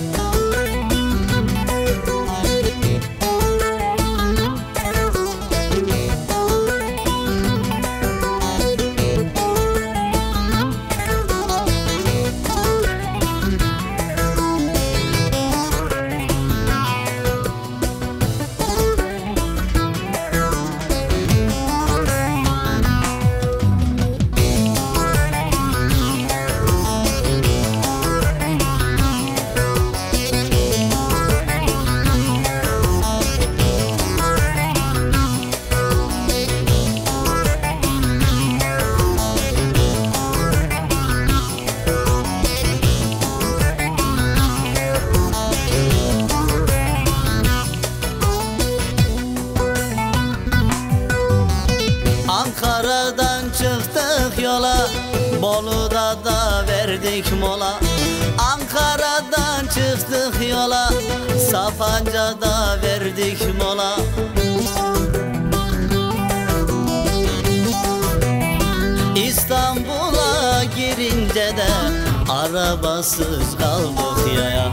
Bye. Ankara'dan çıktık yola Bolu'da da verdik mola. Ankara'dan çıktık yola Sapanca'da verdik mola. İstanbul'a girince de arabasız kaldık yaya.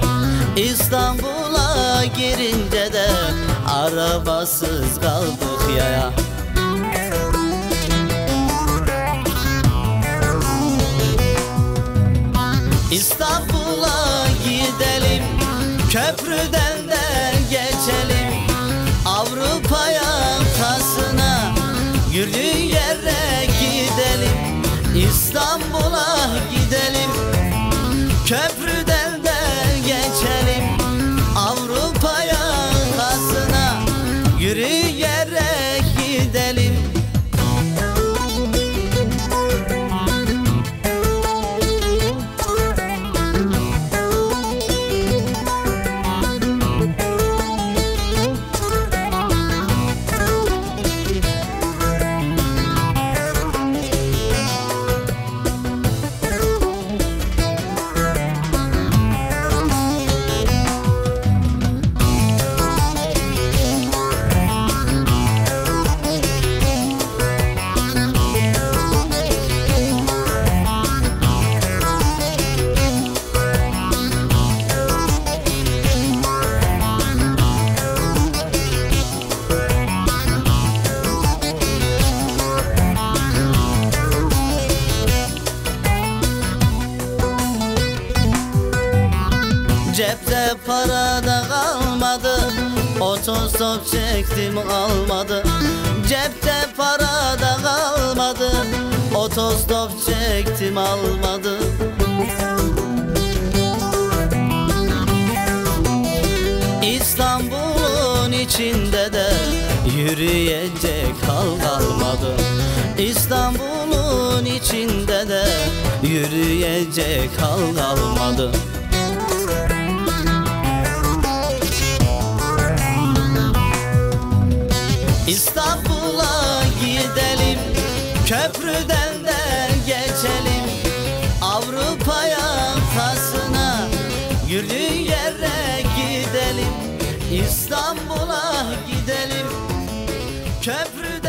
İstanbul'a girince de arabasız kaldık yaya Köprüden de geçelim Avrupa yakasına Yürü yere gidelim. İstanbul'a gidelim. Köprüden de geçelim Avrupa yakasına Yürü yere gidelim Cepte para da kalmadı. Otostop çektim almadı. Cepte para da kalmadı. Otostop çektim almadı. İstanbul'un içinde de Yürüyecek hal kalmadı. İstanbul'un içinde de Yürüyecek hal kalmadı İstanbul'a gidelim Köprüden de geçelim. Avrupa yakasına Yürü yere gidelim. İstanbul'a gidelim Köprü